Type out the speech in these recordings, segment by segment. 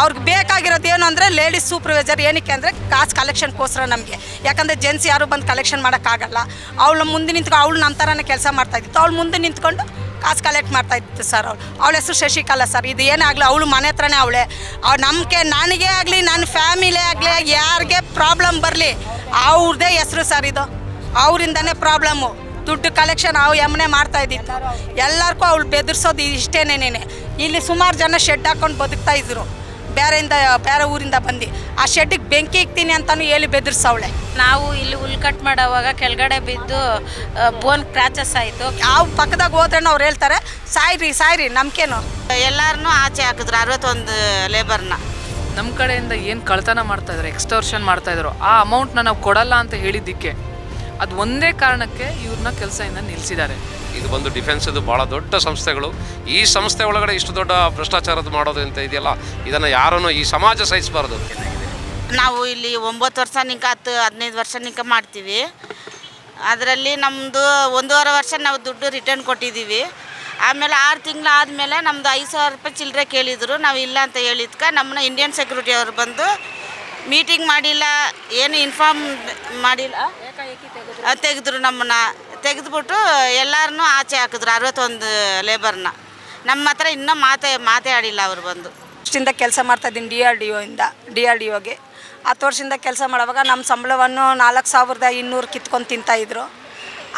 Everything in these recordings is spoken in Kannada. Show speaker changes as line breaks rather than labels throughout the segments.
ಅವ್ರಿಗೆ ಬೇಕಾಗಿರೋದು ಏನು ಅಂದರೆ ಲೇಡೀಸ್ ಸೂಪರ್ವೈಸರ್ ಏನಕ್ಕೆ ಅಂದರೆ ಕಾಸು ಕಲೆಕ್ಷನ್ಗೋಸ್ಕರ ನಮಗೆ. ಯಾಕಂದರೆ ಜೆಂಟ್ಸ್ ಯಾರು ಬಂದು ಕಲೆಕ್ಷನ್ ಮಾಡೋಕ್ಕಾಗಲ್ಲ. ಅವಳು ಮುಂದೆ ನಿಂತ್ಕೊಂಡು ಅವಳು ನಮ್ಮ ಥರನೇ ಕೆಲಸ ಮಾಡ್ತಾ ಇದ್ದಿತ್ತು. ಅವಳು ಮುಂದೆ ನಿಂತ್ಕೊಂಡು ಕಾಸು ಕಲೆಕ್ಟ್ ಮಾಡ್ತಾ ಇತ್ತು ಸರ್ ಅವಳು. ಅವಳ ಹೆಸರು ಶಶಿಕಲಾ ಸರ್ ಇದು ಏನಾಗಲಿ ಅವಳು ಮನೆ ಹತ್ರನೇ ಅವಳೆ. ಅವ್ಳು ನಮಗೆ ನನಗೆ ಆಗಲಿ, ನನ್ನ ಫ್ಯಾಮಿಲಿ ಆಗಲಿ, ಯಾರಿಗೆ ಪ್ರಾಬ್ಲಮ್ ಬರಲಿ ಅವ್ರದ್ದೇ ಹೆಸರು ಸರ್ ಇದು. ಅವರಿಂದನೇ ಪ್ರಾಬ್ಲಮ್ಮು ದುಡ್ಡು ಕಲೆಕ್ಷನ್ ಅವು ಎಮ್ಮನೆ ಮಾಡ್ತಾ ಇದ್ದಿತ್ತು. ಎಲ್ಲರಿಗೂ ಅವಳು ಬೆದರ್ಸೋದು ಇಷ್ಟೇನೇನೇ ಇಲ್ಲಿ ಸುಮಾರು ಜನ ಶೆಡ್ ಹಾಕೊಂಡು ಬದುಕ್ತಾ ಇದ್ರು. ಬೇರೆಯಿಂದ ಬೇರೆ ಊರಿಂದ ಬಂದು. ಆ ಶೆಡ್ಡಿಗೆ ಬೆಂಕಿ ಇಕ್ತೀನಿ ಅಂತಲೂ ಹೇಳಿ ಬೆದರ್ಸವಳೆ.
ನಾವು ಇಲ್ಲಿ ಹುಲ್ ಕಟ್ ಮಾಡೋವಾಗ ಕೆಳಗಡೆ ಬಿದ್ದು ಬೋನ್ ಕ್ರಾಚಸ್ ಆಯಿತು.
ಯಾವ ಪಕ್ಕದಾಗ ಹೋದ್ರೆ ಅವ್ರು ಹೇಳ್ತಾರೆ ಸಾಯ್ರಿ ಸಾಯ್ರಿ ನಮ್ಕೇನು
ಎಲ್ಲರನ್ನೂ ಆಚೆ ಹಾಕಿದ್ರು ಅರವತ್ತೊಂದು ಲೇಬರ್ನ
ನಮ್ಮ ಕಡೆಯಿಂದ ಏನು ಕಳ್ತನ ಮಾಡ್ತಾ ಇದ್ದಾರೆ ಎಕ್ಸ್ಟರ್ಷನ್ ಮಾಡ್ತಾ ಇದ್ರು ಆ ಅಮೌಂಟ್ನ ನಾವು ಕೊಡಲ್ಲ ಅಂತ ಹೇಳಿದ್ದಕ್ಕೆ. ಅದು ಒಂದೇ ಕಾರಣಕ್ಕೆ ಇವ್ರನ್ನ ಕೆಲಸದಿಂದ ನಿಲ್ಲಿಸಿದ್ದಾರೆ
ಇದು ಬಂದು ಡಿಫೆನ್ಸದು ಭಾಳ ದೊಡ್ಡ ಸಂಸ್ಥೆಗಳು. ಈ ಸಂಸ್ಥೆ ಒಳಗಡೆ ಇಷ್ಟು ದೊಡ್ಡ ಭ್ರಷ್ಟಾಚಾರದ ಮಾಡೋದು ಅಂತ ಇದೆಯಲ್ಲ ಇದನ್ನು ಯಾರನ್ನು ಈ ಸಮಾಜ ಸಹಿಸಬಾರ್ದು?
ನಾವು ಇಲ್ಲಿ ಒಂಬತ್ತು ವರ್ಷ ನಿಂಕ ಹತ್ತು ಹದಿನೈದು ವರ್ಷ ನಿಂಕ ಮಾಡ್ತೀವಿ. ಅದರಲ್ಲಿ ನಮ್ಮದು ಒಂದೂವರೆ ವರ್ಷ ನಾವು ದುಡ್ಡು ರಿಟರ್ನ್ ಕೊಟ್ಟಿದ್ದೀವಿ. ಆಮೇಲೆ ಆರು ತಿಂಗಳು ಆದಮೇಲೆ ನಮ್ಮದು ಐದು ಸಾವಿರ ರೂಪಾಯಿ ಚಿಲ್ಲರೆ ಕೇಳಿದರು ನಾವು ಇಲ್ಲ ಅಂತ ಹೇಳಿದ್ಕ ನಮ್ಮನ್ನ ಇಂಡಿಯನ್ ಸೆಕ್ಯೂರಿಟಿ ಅವರು ಬಂದು ಮೀಟಿಂಗ್ ಮಾಡಿಲ್ಲ ಏನು ಇನ್ಫಾರ್ಮ್ ಮಾಡಿಲ್ಲ. ತೆಗೆದ್ರು? ನಮ್ಮನ್ನ. ತೆಗೆದುಬಿಟ್ಟು ಎಲ್ಲರನ್ನೂ ಆಚೆ ಹಾಕಿದ್ರು ಅರವತ್ತೊಂದು ಲೇಬರ್ನ ನಮ್ಮ ಹತ್ರ ಇನ್ನೂ ಮಾತೆ ಮಾತೇ ಆಡಿಲ್ಲ ಅವರು ಬಂದು.
ಇಷ್ಟಿಂದ ಕೆಲಸ ಮಾಡ್ತಾ ಇದ್ದೀನಿ ಡಿ ಆರ್ ಡಿ ಒಯಿಂದ ಡಿ ಆರ್ ಡಿ ಒಗೆ. ಹತ್ತು ವರ್ಷದಿಂದ ಕೆಲಸ ಮಾಡುವಾಗ ನಮ್ಮ ಸಂಬಳವನ್ನು ನಾಲ್ಕು ಸಾವಿರದ ಇನ್ನೂರು ಕಿತ್ಕೊಂಡು ತಿಂತಾಯಿದ್ರು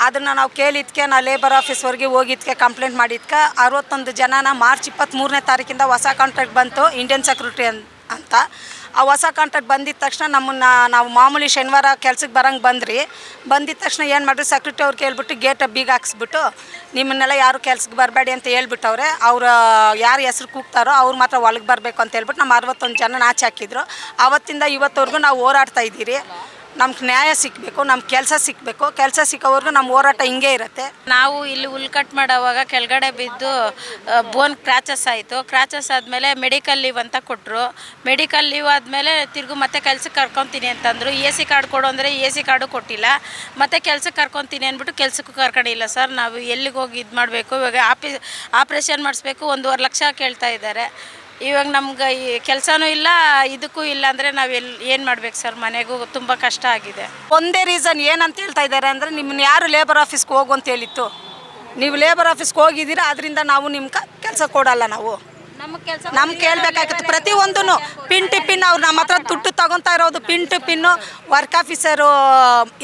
ಅದನ್ನು ನಾವು ಕೇಳಿದ್ಕೆ ನಾ ಲೇಬರ್ ಆಫೀಸ್ವರೆಗೆ ಹೋಗಿದ್ಕೆ ಕಂಪ್ಲೇಂಟ್ ಮಾಡಿದ್ಕೆ ಅರವತ್ತೊಂದು ಜನನ ಮಾರ್ಚ್ ಇಪ್ಪತ್ತ್ಮೂರನೇ ತಾರೀಕಿಂದ ಹೊಸ ಕಾಂಟ್ರಾಕ್ಟ್ ಬಂತು ಇಂಡಿಯನ್ ಸೆಕ್ಯೂರಿಟಿ ಅಂತ. ಆ ಹೊಸ ಕಾಂಟ್ರಾಕ್ಟ್ ಬಂದಿದ ತಕ್ಷಣ ನಮ್ಮನ್ನು ನಾವು ಮಾಮೂಲಿ ಶನಿವಾರ ಕೆಲ್ಸಕ್ಕೆ ಬರಂಗೆ ಬಂದ್ರಿ. ಬಂದಿದ ತಕ್ಷಣ ಏನು ಮಾಡಿದ್ರು ಸೆಕ್ರೆಟರಿ ಅವ್ರು ಕೇಳ್ಬಿಟ್ಟು ಗೇಟ್ ಬೀಗ ಹಾಕ್ಸ್ಬಿಟ್ಟು ನಿಮ್ಮನ್ನೆಲ್ಲ ಯಾರು ಕೆಲ್ಸಕ್ಕೆ ಬರಬೇಡಿ ಅಂತ ಹೇಳ್ಬಿಟ್ಟವ್ರೆ. ಅವ್ರು ಯಾರು ಹೆಸ್ರು ಕೂಗ್ತಾರೋ ಅವ್ರು ಮಾತ್ರ ಒಳಗೆ ಬರಬೇಕು ಅಂತ ಹೇಳ್ಬಿಟ್ಟು ನಮ್ಮ ಅರವತ್ತೊಂದು ಜನ ಆಚೆ ಹಾಕಿದ್ರು. ಆವತ್ತಿಂದ ಇವತ್ತವರೆಗೂ ನಾವು ಹೋರಾಡ್ತಾ ಇದ್ದೀರಿ. ನಮ್ಗೆ ನ್ಯಾಯ ಸಿಕ್ಕಬೇಕು ನಮ್ಮ ಕೆಲಸ ಸಿಕ್ಕಬೇಕು ಕೆಲಸ ಸಿಕ್ಕೋವರೆಗೂ ನಮ್ಮ ಹೋರಾಟ ಹಿಂಗೆ ಇರುತ್ತೆ.
ನಾವು ಇಲ್ಲಿ ಹುಲ್ ಕಟ್ ಮಾಡೋವಾಗ ಕೆಳಗಡೆ ಬಿದ್ದು ಬೋನ್ ಕ್ರಾಚಸ್ ಆಯಿತು. ಕ್ರಾಚಸ್ ಆದಮೇಲೆ ಮೆಡಿಕಲ್ ಲೀವ್ ಅಂತ ಕೊಟ್ಟರು ಮೆಡಿಕಲ್ ಲೀವ್ ಆದಮೇಲೆ ತಿರುಗು ಮತ್ತೆ ಕೆಲ್ಸಕ್ಕೆ ಕರ್ಕೊತೀನಿ ಅಂತಂದರು. ಎ ಸಿ ಕಾರ್ಡ್ ಕೊಡು ಅಂದರೆ ಎ ಸಿ ಕಾರ್ಡು ಕೊಟ್ಟಿಲ್ಲ. ಮತ್ತೆ ಕೆಲ್ಸಕ್ಕೆ ಕರ್ಕೊತೀನಿ ಅಂದ್ಬಿಟ್ಟು ಕೆಲ್ಸಕ್ಕೂ ಕರ್ಕೊಂಡಿಲ್ಲ ಸರ್. ನಾವು ಎಲ್ಲಿಗೆ ಹೋಗಿ ಇದು ಮಾಡಬೇಕು? ಇವಾಗ ಆಪಿ, ಆಪ್ರೇಷನ್ ಮಾಡಿಸ್ಬೇಕು. ಒಂದೂವರೆ ಲಕ್ಷ ಕೇಳ್ತಾ ಇದ್ದಾರೆ. ಇವಾಗ ನಮ್ಗೆ ಈ ಕೆಲಸನೂ ಇಲ್ಲ, ಇದಕ್ಕೂ ಇಲ್ಲ ಅಂದರೆ ನಾವು ಎಲ್ಲಿ ಏನು ಮಾಡ್ಬೇಕು ಸರ್? ಮನೆಗೂ ತುಂಬ ಕಷ್ಟ ಆಗಿದೆ.
ಒಂದೇ ರೀಸನ್ ಏನಂತ ಹೇಳ್ತಾ ಇದ್ದಾರೆ ಅಂದರೆ ನಿಮ್ಮನ್ನ ಯಾರು ಲೇಬರ್ ಆಫೀಸ್ಗೆ ಹೋಗು ಅಂತ ಹೇಳಿತ್ತು. ನೀವು ಲೇಬರ್ ಆಫೀಸ್ಗೆ ಹೋಗಿದ್ದೀರಾ ಅದರಿಂದ ನಾವು ನಿಮ್ಗೆ ಕೆಲಸ ಕೊಡಲ್ಲ ನಾವು.
ನಮಗೆ
ಕೇಳಬೇಕಾಗಿತ್ತು. ಪ್ರತಿಯೊಂದೂ ಪಿನ್ ಟು ಪಿನ್ ಅವ್ರು ನಮ್ಮ ಹತ್ರ ದುಡ್ಡು ತಗೊತಾ ಇರೋದು pin to pin work officer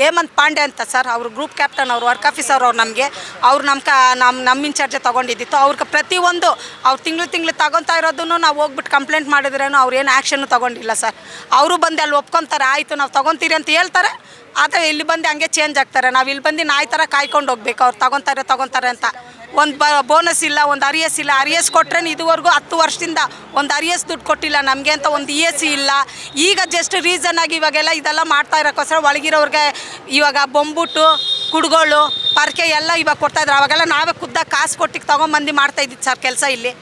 Hemant Pandey ಅಂತ ಸರ್ ಅವರು ಗ್ರೂಪ್ ಕ್ಯಾಪ್ಟನ್ ಅವರು ವರ್ಕ್ ಆಫೀಸರ್ ಅವ್ರು ನಮಗೆ. ಅವ್ರು ನಮ್ಮ ಕ ನಮ್ಮ ನಮ್ಮ ಇನ್ಚಾರ್ಜೆ ತೊಗೊಂಡಿದ್ದಿತ್ತು. ಅವ್ರಿಗೆ ಪ್ರತಿಯೊಂದು ಅವ್ರು ತಿಂಗಳು ತಿಂಗಳು ತಗೊತಾ ಇರೋದನ್ನು ನಾವು ಹೋಗ್ಬಿಟ್ಟು ಕಂಪ್ಲೇಂಟ್ ಮಾಡಿದ್ರೇನು ಅವ್ರು ಏನು ಆ್ಯಕ್ಷನ್ನು ತಗೊಂಡಿಲ್ಲ ಸರ್. ಅವರು ಬಂದು ಅಲ್ಲಿ ಒಪ್ಕೊತಾರೆ ಆಯಿತು ನಾವು ತೊಗೊತೀರಿ ಅಂತ ಹೇಳ್ತಾರೆ. ಆದರೆ ಇಲ್ಲಿ ಬಂದು ಹಂಗೆ ಚೇಂಜ್ ಆಗ್ತಾರೆ. ನಾವು ಇಲ್ಲಿ ಬಂದು ನಾಯಿ ಥರ ಕಾಯ್ಕೊಂಡು ಹೋಗ್ಬೇಕು. ಅವ್ರು ತಗೊತಾರೆ ತಗೊತಾರೆ ಅಂತ. ಒಂದು ಬ ಬೋನಸ್ ಇಲ್ಲ, ಒಂದು ಅರಿಯಸ್ ಇಲ್ಲ. ಅರಿಯಸ್ ಕೊಟ್ರೆ ಇದುವರೆಗೂ ಹತ್ತು ವರ್ಷದಿಂದ ಒಂದು ಅರಿಯಸ್ ದುಡ್ಡು ಕೊಟ್ಟಿಲ್ಲ. ನಮಗೆ ಅಂತ ಒಂದು ಇ ಎಸ್ ಸಿ ಇಲ್ಲ. ಈಗ ಜಸ್ಟ್ ರೀಸನ್ ಆಗಿ ಇವಾಗೆಲ್ಲ ಇದೆಲ್ಲ ಮಾಡ್ತಾ ಇರೋಕ್ಕೋಸ್ಕರ ಒಳಗಿರೋರಿಗೆ ಇವಾಗ ಬೊಂಬುಟ್ಟು ಕುಡ್ಗೋಳು, ಪರ್ಕೆ ಎಲ್ಲ ಇವಾಗ ಕೊಡ್ತಾ ಇದ್ರು. ಅವಾಗೆಲ್ಲ ನಾವೇ ಖುದ್ದಾಗಿ ಕಾಸು ಕೊಟ್ಟಿಗೆ ತೊಗೊಂಬಂದು ಮಾಡ್ತಾ ಇದ್ದಿದ್ದು ಸರ್ ಕೆಲಸ ಇಲ್ಲಿ.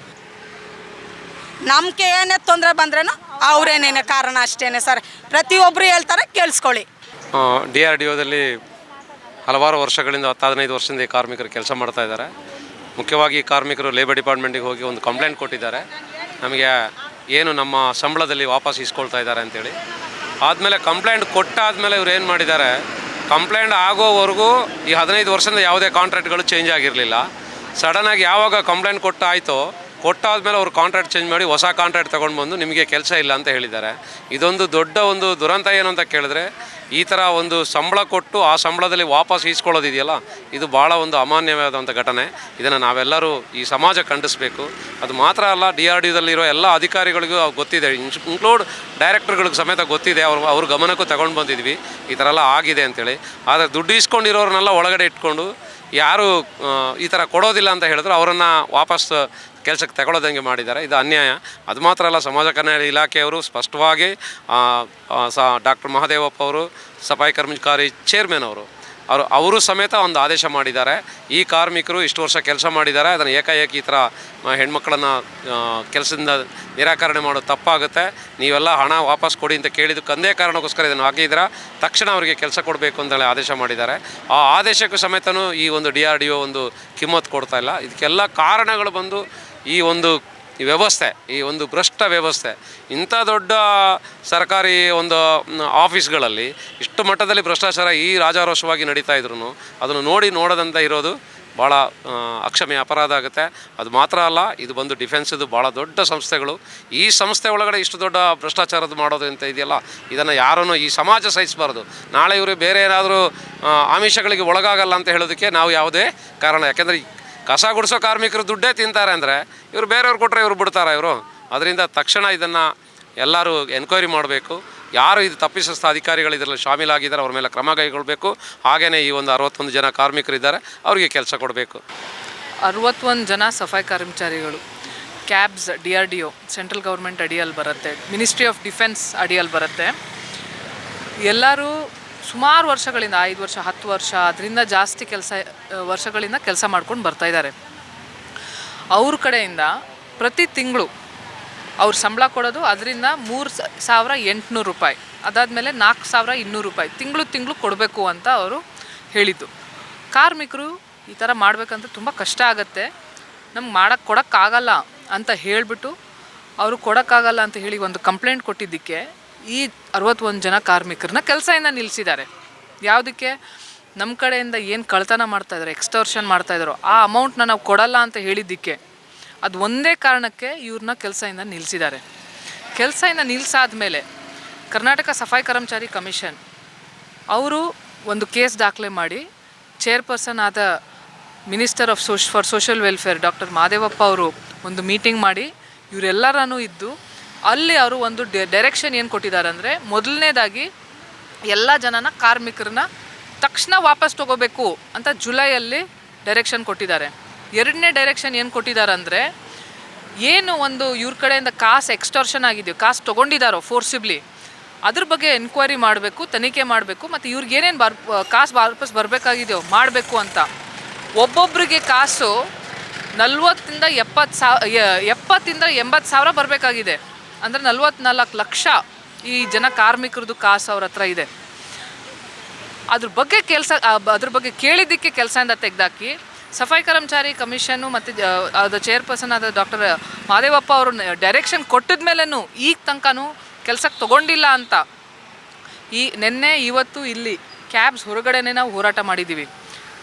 ನಮಗೆ ಏನೇ ತೊಂದರೆ ಬಂದ್ರೇನು ಅವ್ರೇನೇನೆ ಕಾರಣ ಅಷ್ಟೇನೆ ಸರ್. ಪ್ರತಿಯೊಬ್ಬರು ಹೇಳ್ತಾರೆ ಕೇಳಿಸ್ಕೊಳ್ಳಿ.
ಡಿ ಆರ್ ಡಿ ಓದಲ್ಲಿ ಹಲವಾರು ವರ್ಷಗಳಿಂದ ಹತ್ತು ಹದಿನೈದು ವರ್ಷದಿಂದ ಈ ಕಾರ್ಮಿಕರು ಕೆಲಸ ಮಾಡ್ತಾ ಇದ್ದಾರೆ. ಮುಖ್ಯವಾಗಿ ಕಾರ್ಮಿಕರು ಲೇಬರ್ ಡಿಪಾರ್ಟ್ಮೆಂಟಿಗೆ ಹೋಗಿ ಒಂದು ಕಂಪ್ಲೇಂಟ್ ಕೊಟ್ಟಿದ್ದಾರೆ. ನಮಗೆ ಏನು ನಮ್ಮ ಸಂಬಳದಲ್ಲಿ ವಾಪಸ್ ಇಸ್ಕೊಳ್ತಾ ಇದ್ದಾರೆ ಅಂತೇಳಿ. ಆದಮೇಲೆ ಕಂಪ್ಲೇಂಟ್ ಕೊಟ್ಟಾದಮೇಲೆ ಇವ್ರು ಏನು ಮಾಡಿದ್ದಾರೆ ಕಂಪ್ಲೇಂಟ್ ಆಗೋವರೆಗೂ ಈ ಹದಿನೈದು ವರ್ಷದಿಂದ ಯಾವುದೇ ಕಾಂಟ್ರಾಕ್ಟ್ಗಳು ಚೇಂಜ್ ಆಗಿರಲಿಲ್ಲ. ಸಡನ್ನಾಗಿ ಯಾವಾಗ ಕಂಪ್ಲೇಂಟ್ ಕೊಟ್ಟಾಯಿತೋ ಕೊಟ್ಟಾದ್ಮೇಲೆ ಅವರು ಕಾಂಟ್ರಾಕ್ಟ್ ಚೇಂಜ್ ಮಾಡಿ ಹೊಸ ಕಾಂಟ್ರಾಕ್ಟ್ ತೊಗೊಂಡು ಬಂದು ನಿಮಗೆ ಕೆಲಸ ಇಲ್ಲ ಅಂತ ಹೇಳಿದ್ದಾರೆ. ಇದೊಂದು ದೊಡ್ಡ ಒಂದು ದುರಂತ ಏನು ಅಂತ ಕೇಳಿದ್ರೆ, ಈ ಥರ ಒಂದು ಸಂಬಳ ಕೊಟ್ಟು ಆ ಸಂಬಳದಲ್ಲಿ ವಾಪಸ್ ಈಸ್ಕೊಳ್ಳೋದಿದೆಯಲ್ಲ, ಇದು ಭಾಳ ಒಂದು ಅಮಾನ್ಯವಾದಂಥ ಘಟನೆ. ಇದನ್ನು ನಾವೆಲ್ಲರೂ ಈ ಸಮಾಜ ಖಂಡಿಸಬೇಕು. ಅದು ಮಾತ್ರ ಅಲ್ಲ, ಡಿ ಆರ್ ಡಿದಲ್ಲಿರೋ ಎಲ್ಲ ಅಧಿಕಾರಿಗಳಿಗೂ ಗೊತ್ತಿದೆ. ಇನ್ಕ್ಲೂಡ್ ಡೈರೆಕ್ಟರ್ಗಳಿಗೆ ಸಮೇತ ಗೊತ್ತಿದೆ. ಅವ್ರು, ಅವ್ರ ಗಮನಕ್ಕೂ ತಗೊಂಡು ಬಂದಿದ್ವಿ. ಈ ಥರ ಎಲ್ಲ ಆಗಿದೆ ಅಂತೇಳಿ. ಆದರೆ ದುಡ್ಡು ಇಸ್ಕೊಂಡಿರೋರನ್ನೆಲ್ಲ ಒಳಗಡೆ ಇಟ್ಕೊಂಡು ಯಾರು ಈ ಥರ ಕೊಡೋದಿಲ್ಲ ಅಂತ ಹೇಳಿದ್ರು, ಅವರನ್ನು ವಾಪಸ್ ಕೆಲಸಕ್ಕೆ ತಗೊಳ್ಳೋದಂಗೆ ಮಾಡಿದ್ದಾರೆ. ಇದು ಅನ್ಯಾಯ. ಅದು ಮಾತ್ರ ಅಲ್ಲ, ಸಮಾಜ ಕಲ್ಯಾಣ ಇಲಾಖೆಯವರು ಸ್ಪಷ್ಟವಾಗಿ ಸ, ಡಾಕ್ಟರ್ ಮಹಾದೇವಪ್ಪ ಅವರು, ಸಫಾಯಿ ಕರ್ಮಚಾರಿ ಚೇರ್ಮನ್ ಅವರು ಅವರು ಅವರು ಸಮೇತ ಒಂದು ಆದೇಶ ಮಾಡಿದ್ದಾರೆ. ಈ ಕಾರ್ಮಿಕರು ಇಷ್ಟು ವರ್ಷ ಕೆಲಸ ಮಾಡಿದ್ದಾರೆ. ಅದನ್ನು ಏಕಾಏಕಿ ಈ ಥರ ಹೆಣ್ಮಕ್ಳನ್ನು ಕೆಲಸದಿಂದ ನಿರಾಕರಣೆ ಮಾಡೋದು ತಪ್ಪಾಗುತ್ತೆ. ನೀವೆಲ್ಲ ಹಣ ವಾಪಸ್ ಕೊಡಿ ಅಂತ ಕೇಳಿದ್ದಕ್ಕೆ ಒಂದೇ ಕಾರಣಕ್ಕೋಸ್ಕರ ಇದನ್ನು ಹಾಕಿದ್ದೀರಾ? ತಕ್ಷಣ ಅವರಿಗೆ ಕೆಲಸ ಕೊಡಬೇಕು ಅಂತೇಳಿ ಆದೇಶ ಮಾಡಿದ್ದಾರೆ. ಆ ಆದೇಶಕ್ಕೂ ಸಮೇತನೂ ಈ ಒಂದು ಡಿ ಆರ್ ಡಿ ಒ ಒಂದು ಕಿಮ್ಮತ್ತು ಕೊಡ್ತಾ ಇಲ್ಲ. ಇದಕ್ಕೆಲ್ಲ ಕಾರಣಗಳು ಬಂದು ಈ ಒಂದು ಈ ವ್ಯವಸ್ಥೆ, ಈ ಒಂದು ಭ್ರಷ್ಟ ವ್ಯವಸ್ಥೆ, ಇಂಥ ದೊಡ್ಡ ಸರ್ಕಾರಿ ಒಂದು ಆಫೀಸ್ಗಳಲ್ಲಿ ಇಷ್ಟು ಮಟ್ಟದಲ್ಲಿ ಭ್ರಷ್ಟಾಚಾರ ಈ ರಾಜಾರೋಷವಾಗಿ ನಡೀತಾ ಇದ್ರು ಅದನ್ನು ನೋಡಿ ನೋಡದಂತ ಇರೋದು ಭಾಳ ಅಕ್ಷಮ್ಯ ಅಪರಾಧ ಆಗುತ್ತೆ. ಅದು ಮಾತ್ರ ಅಲ್ಲ, ಇದು ಬಂದು ಡಿಫೆನ್ಸ್ದು ಭಾಳ ದೊಡ್ಡ ಸಂಸ್ಥೆಗಳು. ಈ ಸಂಸ್ಥೆ ಒಳಗಡೆ ಇಷ್ಟು ದೊಡ್ಡ ಭ್ರಷ್ಟಾಚಾರದ ಮಾಡೋದು ಅಂತ ಇದೆಯಲ್ಲ, ಇದನ್ನು ಯಾರನ್ನು ಈ ಸಮಾಜ ಸಹಿಸಬಾರ್ದು. ನಾಳೆ ಇವರು ಬೇರೆ ಏನಾದರೂ ಆಮಿಷಗಳಿಗೆ ಒಳಗಾಗಲ್ಲ ಅಂತ ಹೇಳೋದಕ್ಕೆ ನಾವು ಯಾವುದೇ ಕಾರಣ, ಯಾಕೆಂದರೆ ಕಸ ಗುಡಿಸೋ ಕಾರ್ಮಿಕರು ದುಡ್ಡೇ ತಿಂತಾರೆ ಅಂದರೆ ಇವರು ಬೇರೆಯವ್ರು ಕೊಟ್ಟರೆ ಇವರು ಬಿಡ್ತಾರೆ ಇವರು? ಅದರಿಂದ ತಕ್ಷಣ ಇದನ್ನು ಎಲ್ಲರೂ ಎನ್ಕ್ವೈರಿ ಮಾಡಬೇಕು. ಯಾರು ಇದು ತಪ್ಪಿಸಸ್ಥ ಅಧಿಕಾರಿಗಳು ಇದರಲ್ಲಿ ಶಾಮೀಲಾಗಿದ್ದಾರೆ, ಅವ್ರ ಮೇಲೆ ಕ್ರಮ ಕೈಗೊಳ್ಳಬೇಕು ಹಾಗೆಯೇ ಈ ಒಂದು ಅರವತ್ತೊಂದು ಜನ ಕಾರ್ಮಿಕರು ಇದ್ದಾರೆ, ಅವರಿಗೆ ಕೆಲಸ ಕೊಡಬೇಕು.
ಅರವತ್ತೊಂದು ಜನ ಸಫಾಯಿ ಕರ್ಮಚಾರಿಗಳು. Cabs D R D O, central government ಅಡಿಯಲ್ಲಿ ಬರುತ್ತೆ. ಮಿನಿಸ್ಟ್ರಿ ಆಫ್ ಡಿಫೆನ್ಸ್ ಅಡಿಯಲ್ಲಿ ಬರುತ್ತೆ. ಎಲ್ಲರೂ ಸುಮಾರು ವರ್ಷಗಳಿಂದ, ಐದು ವರ್ಷ, ಹತ್ತು ವರ್ಷ, ಅದರಿಂದ ಜಾಸ್ತಿ ಕೆಲಸ ವರ್ಷಗಳಿಂದ ಕೆಲಸ ಮಾಡ್ಕೊಂಡು ಬರ್ತಾ ಇದ್ದಾರೆ. ಅವ್ರ ಕಡೆಯಿಂದ ಪ್ರತಿ ತಿಂಗಳು ಅವ್ರ ಸಂಬಳ ಕೊಡೋದು ಅದರಿಂದ ಮೂರು ಸಾವಿರ ಎಂಟುನೂರು ರೂಪಾಯಿ. ಅದಾದಮೇಲೆ ನಾಲ್ಕು ಸಾವಿರ ಇನ್ನೂರು ರೂಪಾಯಿ. ತಿಂಗಳು ತಿಂಗಳು ಕೊಡಬೇಕು ಅಂತ ಅವರು ಹೇಳಿದ್ದು. ಕಾರ್ಮಿಕರು ಈ ಥರ ಮಾಡಬೇಕಂತ ತುಂಬ ಕಷ್ಟ ಆಗುತ್ತೆ. ನಮ್ಗೆ ಮಾಡೋಕ್ಕೆ ಕೊಡೋಕ್ಕಾಗಲ್ಲ ಅಂತ ಹೇಳಿಬಿಟ್ಟು ಅವರು ಕೊಡೋಕ್ಕಾಗಲ್ಲ ಅಂತ ಹೇಳಿ ಒಂದು ಕಂಪ್ಲೇಂಟ್ ಕೊಟ್ಟಿದ್ದಕ್ಕೆ ಈ ಅರವತ್ತೊಂದು ಜನ ಕಾರ್ಮಿಕರನ್ನ ಕೆಲಸದಿಂದ ನಿಲ್ಲಿಸಿದ್ದಾರೆ ಯಾವುದಕ್ಕೆ? ನಮ್ಮ ಕಡೆಯಿಂದ ಏನು ಕಳ್ತನ ಮಾಡ್ತಾಯಿದ್ದಾರೆ ಎಕ್ಸ್ಟೋರ್ಷನ್ ಮಾಡ್ತಾಯಿದ್ದಾರೋ ಆ ಅಮೌಂಟ್ನ ನಾವು ಕೊಡಲ್ಲ ಅಂತ ಹೇಳಿದ್ದಕ್ಕೆ ಅದು ಒಂದೇ ಕಾರಣಕ್ಕೆ ಇವ್ರನ್ನ ಕೆಲಸದಿಂದ ನಿಲ್ಲಿಸಿದ್ದಾರೆ ಕೆಲಸದಿಂದ ನಿಲ್ಲಿಸಾದ ಮೇಲೆ ಕರ್ನಾಟಕ ಸಫಾಯಿ ಕರ್ಮಚಾರಿ ಕಮಿಷನ್ ಅವರು ಒಂದು ಕೇಸ್ ದಾಖಲೆ ಮಾಡಿ ಚೇರ್ಪರ್ಸನ್ ಆದ minister of ಸೋಶ್ for social welfare doctor Madevappa ಅವರು ಒಂದು ಮೀಟಿಂಗ್ ಮಾಡಿ ಇವರೆಲ್ಲರೂ ಇದ್ದು ಅಲ್ಲಿ ಅವರು ಒಂದು ಡೈರೆಕ್ಷನ್ ಏನು ಕೊಟ್ಟಿದ್ದಾರೆ ಅಂದರೆ ಮೊದಲನೇದಾಗಿ ಎಲ್ಲ ಜನನ ಕಾರ್ಮಿಕರನ್ನ ತಕ್ಷಣ ವಾಪಸ್ ತಗೋಬೇಕು ಅಂತ ಜುಲೈಯಲ್ಲಿ ಡೈರೆಕ್ಷನ್ ಕೊಟ್ಟಿದ್ದಾರೆ. ಎರಡನೇ ಡೈರೆಕ್ಷನ್ ಏನು ಕೊಟ್ಟಿದ್ದಾರೆ ಅಂದರೆ ಏನು ಒಂದು ಇವ್ರ ಕಡೆಯಿಂದ ಕಾಸು ಎಕ್ಸ್ಟರ್ಷನ್ ಆಗಿದೆಯೋ, ಕಾಸು ತೊಗೊಂಡಿದ್ದಾರೋ ಫೋರ್ಸಿಬ್ಲಿ ಅದ್ರ ಬಗ್ಗೆ ಎನ್ಕ್ವೈರಿ ಮಾಡಬೇಕು, ತನಿಖೆ ಮಾಡಬೇಕು ಮತ್ತು ಇವ್ರಿಗೆ ಏನೇನು ಬರ್ ಕಾಸು ವಾಪಸ್ ಬರಬೇಕಾಗಿದೆಯೋ ಮಾಡಬೇಕು ಅಂತ. ಒಬ್ಬೊಬ್ಬರಿಗೆ ಕಾಸು ನಲ್ವತ್ತಿಂದ ಎಪ್ಪತ್ತು ಸಾವ ಎಪ್ಪತ್ತಿಂದ ಎಂಬತ್ತು ಸಾವಿರ ಬರಬೇಕಾಗಿದೆ. ಅಂದರೆ ನಲ್ವತ್ನಾಲ್ಕು ಲಕ್ಷ ಈ ಜನ ಕಾರ್ಮಿಕರದ್ದು ಕಾಸು ಅವ್ರ ಹತ್ರ ಇದೆ. ಅದ್ರ ಬಗ್ಗೆ ಕೆಲಸ ಅದ್ರ ಬಗ್ಗೆ ಕೇಳಿದ್ದಕ್ಕೆ ಕೆಲಸದಿಂದ ತೆಗೆದಾಕಿ, ಸಫಾಯಿ ಕರ್ಮಚಾರಿ ಕಮಿಷನ್ನು ಮತ್ತು ಅದು ಚೇರ್ಪರ್ಸನ್ ಆದ ಡಾಕ್ಟರ್ ಮಾದೇವಪ್ಪ ಅವರು ಡೈರೆಕ್ಷನ್ ಕೊಟ್ಟಿದ ಮೇಲೇನು ಈಗ ತನಕನೂ ಕೆಲಸಕ್ಕೆ ತೊಗೊಂಡಿಲ್ಲ ಅಂತ. ಈ ನಿನ್ನೆ, ಇವತ್ತು ಇಲ್ಲಿ ಕ್ಯಾಬ್ಸ್ ಹೊರಗಡೆನೇ ನಾವು ಹೋರಾಟ ಮಾಡಿದ್ದೀವಿ.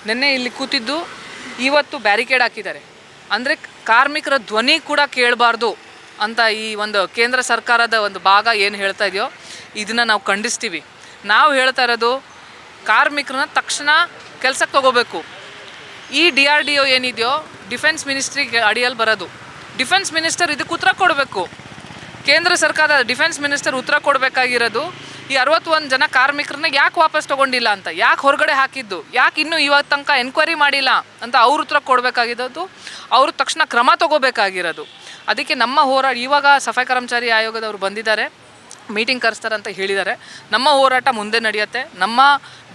ನಿನ್ನೆ ಇಲ್ಲಿ ಕೂತಿದ್ದು, ಇವತ್ತು ಬ್ಯಾರಿಕೇಡ್ ಹಾಕಿದ್ದಾರೆ. ಅಂದರೆ ಕಾರ್ಮಿಕರ ಧ್ವನಿ ಕೂಡ ಕೇಳಬಾರ್ದು. ಅಂತ ಈ ಒಂದು ಕೇಂದ್ರ ಸರ್ಕಾರದ ಒಂದು ಭಾಗ ಏನು ಹೇಳ್ತಾ ಇದೆಯೋ, ಇದನ್ನು ನಾವು ಖಂಡಿಸ್ತೀವಿ. ನಾವು ಹೇಳ್ತಾ ಇರೋದು ಕಾರ್ಮಿಕರನ್ನ ತಕ್ಷಣ ಕೆಲಸಕ್ಕೆ ತಗೋಬೇಕು ಈ ಡಿ ಆರ್ ಡಿ ಒ ಏನಿದೆಯೋ, ಡಿಫೆನ್ಸ್ ಮಿನಿಸ್ಟ್ರಿಗೆ ಅಡಿಯಲ್ಲಿ ಬರೋದು. ಡಿಫೆನ್ಸ್ ಮಿನಿಸ್ಟರ್ ಇದಕ್ಕೆ ಉತ್ತರ ಕೊಡಬೇಕು. ಕೇಂದ್ರ ಸರ್ಕಾರದ ಡಿಫೆನ್ಸ್ ಮಿನಿಸ್ಟರ್ ಉತ್ತರ ಕೊಡಬೇಕಾಗಿರೋದು, ಈ ಅರವತ್ತೊಂದು ಜನ ಕಾರ್ಮಿಕರನ್ನ ಯಾಕೆ ವಾಪಸ್ ತೊಗೊಂಡಿಲ್ಲ ಅಂತ, ಯಾಕೆ ಹೊರಗಡೆ ಹಾಕಿದ್ದು, ಯಾಕೆ ಇನ್ನೂ ಇವತ್ತು ತನಕ ಎನ್ಕ್ವೈರಿ ಮಾಡಿಲ್ಲ ಅಂತ ಅವ್ರ ಉತ್ತರ ಕೊಡಬೇಕಾಗಿರೋದು ಅವರು ತಕ್ಷಣ ಕ್ರಮ ತಗೋಬೇಕಾಗಿರೋದು. ಅದಕ್ಕೆ ನಮ್ಮ ಹೋರಾಟ, ಇವಾಗ ಸಫಾಯಿ ಕರ್ಮಚಾರಿ ಆಯೋಗದವರು ಬಂದಿದ್ದಾರೆ ಮೀಟಿಂಗ್ ಕರೆಸ್ತಾರೆ ಅಂತ ಹೇಳಿದ್ದಾರೆ. ನಮ್ಮ ಹೋರಾಟ ಮುಂದೆ ನಡೆಯುತ್ತೆ. ನಮ್ಮ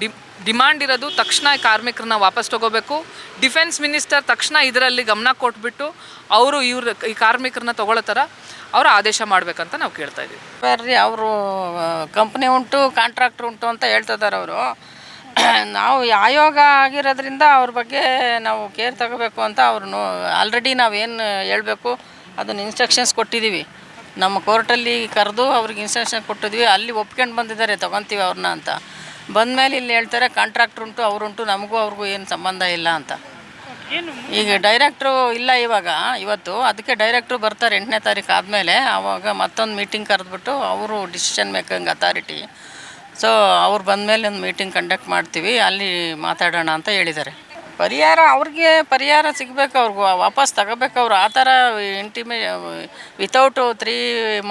ಡಿ ಡಿಮಾಂಡ್ ಇರೋದು ತಕ್ಷಣ ಕಾರ್ಮಿಕರನ್ನ ವಾಪಸ್ ತಗೋಬೇಕು. ಡಿಫೆನ್ಸ್ ಮಿನಿಸ್ಟರ್ ತಕ್ಷಣ ಇದರಲ್ಲಿ ಗಮನ ಕೊಟ್ಬಿಟ್ಟು ಅವರು ಇವ್ರ, ಈ ಕಾರ್ಮಿಕರನ್ನ ತಗೊಳ್ಳೋ ಥರ ಅವರು ಆದೇಶ ಮಾಡಬೇಕಂತ ನಾವು ಕೇಳ್ತಾ ಇದ್ದೀವಿ.
ಅವರು ಕಂಪ್ನಿ ಉಂಟು ಕಾಂಟ್ರಾಕ್ಟ್ರ್ ಉಂಟು ಅಂತ ಹೇಳ್ತಿದ್ದಾರೆ ಅವರು. ನಾವು ಆಯೋಗ ಆಗಿರೋದ್ರಿಂದ ಅವ್ರ ಬಗ್ಗೆ ನಾವು ಕೇರ್ ತಗೋಬೇಕು ಅಂತ ಅವ್ರು ಆಲ್ರೆಡಿ ನಾವೇನು ಹೇಳಬೇಕು? ಅದನ್ನ ಇನ್ಸ್ಟ್ರಕ್ಷನ್ಸ್ ಕೊಟ್ಟಿದ್ದೀವಿ ನಮ್ಮ ಕೋರ್ಟಲ್ಲಿ ಕರೆದು ಅವ್ರಿಗೆ ಇನ್ಸ್ಟ್ರಕ್ಷನ್ ಕೊಟ್ಟಿದ್ವಿ. ಅಲ್ಲಿ ಒಪ್ಕೊಂಡು ಬಂದಿದ್ದಾರೆ ತೊಗೊತೀವಿ ಅವ್ರನ್ನ ಅಂತ. ಬಂದಮೇಲೆ ಇಲ್ಲಿ ಹೇಳ್ತಾರೆ ಕಾಂಟ್ರಾಕ್ಟ್ರ್ ಉಂಟು ಅವರುಂಟು ನಮಗೂ ಅವ್ರಿಗೂ ಏನು ಸಂಬಂಧ ಇಲ್ಲ ಅಂತ. ಈಗ ಡೈರೆಕ್ಟ್ರು ಇಲ್ಲ ಇವಾಗ ಇವತ್ತು. ಅದಕ್ಕೆ ಡೈರೆಕ್ಟ್ರು ಬರ್ತಾರೆ ಎಂಟನೇ ತಾರೀಕು ಆದಮೇಲೆ. ಆವಾಗ ಮತ್ತೊಂದು ಮೀಟಿಂಗ್ ಕರೆದ್ಬಿಟ್ಟು ಅವರು ಡಿಸಿಷನ್ ಮೇಕಿಂಗ್ ಅಥಾರಿಟಿ ಸೊ ಅವ್ರು ಬಂದಮೇಲೆ ಒಂದು ಮೀಟಿಂಗ್ ಕಂಡಕ್ಟ್ ಮಾಡ್ತೀವಿ. ಅಲ್ಲಿ ಮಾತಾಡೋಣ ಅಂತ ಹೇಳಿದ್ದಾರೆ. ಪರಿಹಾರ ಅವ್ರಿಗೆ ಪರಿಹಾರ ಸಿಗಬೇಕು ಅವ್ರಿಗೆ ವಾಪಸ್ ತಗೋಬೇಕು ಅವ್ರು. ಆ ಥರ ಇಂಟಿಮೆ ವಿತೌಟು ತ್ರೀ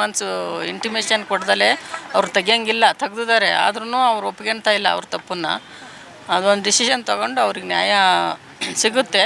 ಮಂತ್ಸು ಇಂಟಿಮೇಷನ್ ಕೊಡ್ದಲೇ ಅವ್ರು ತೆಗಿಯಂಗಿಲ್ಲ ತೆಗ್ದಿದ್ದಾರೆ ಆದ್ರೂ ಅವ್ರು ಒಪ್ಕೊಂತ ಇಲ್ಲ ಅವ್ರ ತಪ್ಪನ್ನು. ಅದೊಂದು ಡಿಸಿಷನ್ ತೊಗೊಂಡು ಅವ್ರಿಗೆ ನ್ಯಾಯ ಸಿಗುತ್ತೆ.